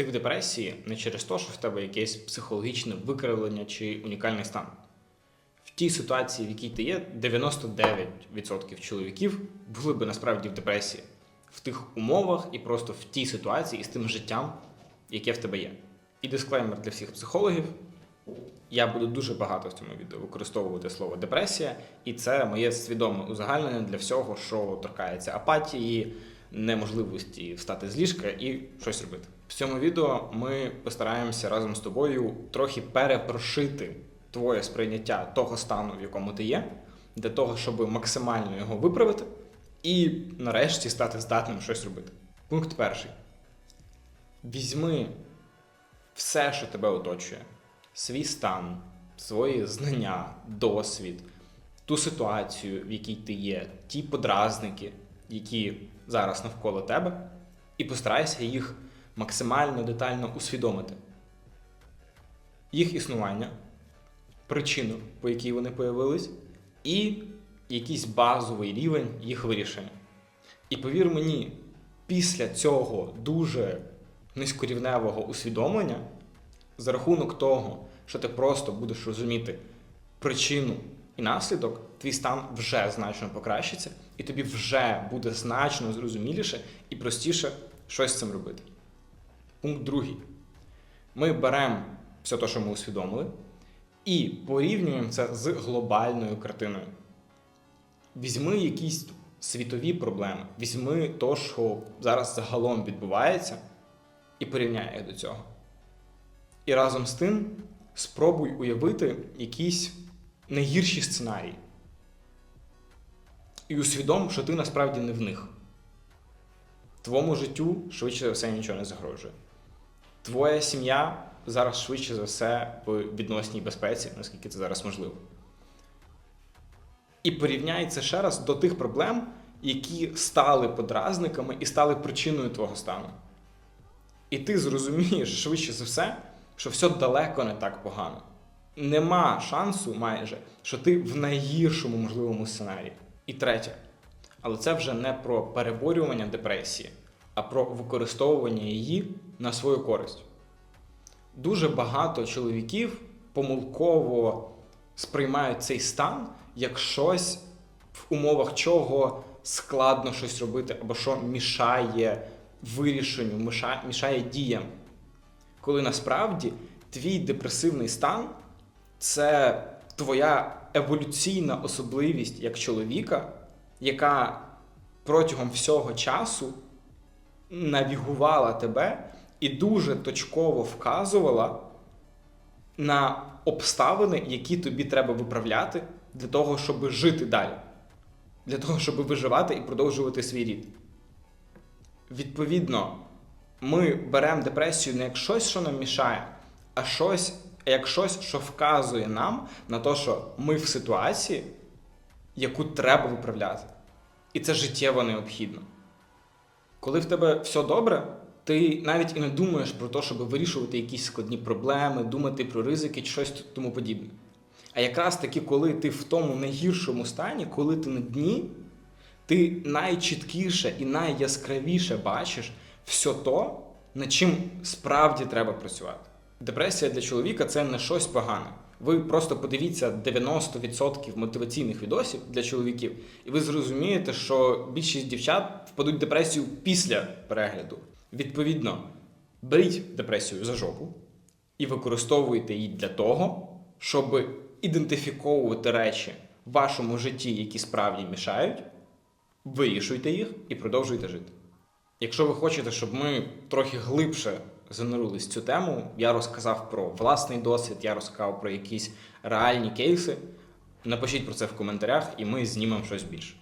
Ти в депресії не через те, що в тебе якесь психологічне викривлення чи унікальний стан. В тій ситуації, в якій ти є, 99% чоловіків були би насправді в депресії в тих умовах і просто в тій ситуації і з тим життям, яке в тебе є. І дисклеймер для всіх психологів. Я буду дуже багато в цьому відео використовувати слово депресія, і це моє свідоме узагальнення для всього, що торкається апатії, неможливості встати з ліжка і щось робити. В цьому відео ми постараємося разом з тобою трохи перепрошити твоє сприйняття того стану, в якому ти є, для того, щоб максимально його виправити і нарешті стати здатним щось робити. Пункт перший. Візьми все, що тебе оточує, свій стан, свої знання, досвід, ту ситуацію, в якій ти є, ті подразники, які зараз навколо тебе, і постарайся їх максимально детально усвідомити. Їх існування, причину, по якій вони появились, і якийсь базовий рівень їх вирішення. І повір мені, після цього дуже низькорівневого усвідомлення, за рахунок того, що ти просто будеш розуміти причину і наслідок, твій стан вже значно покращиться, і тобі вже буде значно зрозуміліше і простіше щось з цим робити. Пункт другий. Ми беремо все те, що ми усвідомили, і порівнюємо це з глобальною картиною. Візьми якісь світові проблеми, візьми то, що зараз загалом відбувається, і порівняй їх до цього. І разом з тим спробуй уявити якісь найгірші сценарії. І усвідом, що ти насправді не в них. Твоєму життю швидше за все нічого не загрожує. Твоя сім'я зараз швидше за все в відносній безпеці, наскільки це зараз можливо. І порівняй це ще раз до тих проблем, які стали подразниками і стали причиною твого стану. І ти зрозумієш швидше за все, що все далеко не так погано. Нема шансу майже, що ти в найгіршому можливому сценарії. І третє, але це вже не про переборювання депресії, а про використовування її на свою користь. Дуже багато чоловіків помилково сприймають цей стан як щось, в умовах чого складно щось робити, або що мішає вирішенню, мішає, діям. Коли насправді твій депресивний стан це твоя еволюційна особливість як чоловіка, яка протягом всього часу навігувала тебе і дуже точково вказувала на обставини, які тобі треба виправляти для того, щоб жити далі, для того, щоб виживати і продовжувати свій рід. Відповідно, ми беремо депресію не як щось, що нам мішає, а щось, як щось, що вказує нам на те, що ми в ситуації, яку треба виправляти. І це життєво необхідно. Коли в тебе все добре, ти навіть і не думаєш про те, щоб вирішувати якісь складні проблеми, думати про ризики чи щось тому подібне. А якраз таки, коли ти в тому найгіршому стані, коли ти на дні, ти найчіткіше і найяскравіше бачиш все то, над чим справді треба працювати. Депресія для чоловіка це не щось погане. Ви просто подивіться 90% мотиваційних відосів для чоловіків, і ви зрозумієте, що більшість дівчат впадуть в депресію після перегляду. Відповідно, беріть депресію за жопу і використовуйте її для того, щоб ідентифіковувати речі в вашому житті, які справді мішають, вирішуйте їх і продовжуйте жити. Якщо ви хочете, щоб ми трохи глибше занурились в цю тему, я розказав про власний досвід, я розказав про якісь реальні кейси. Напишіть про це в коментарях, і ми знімемо щось більше.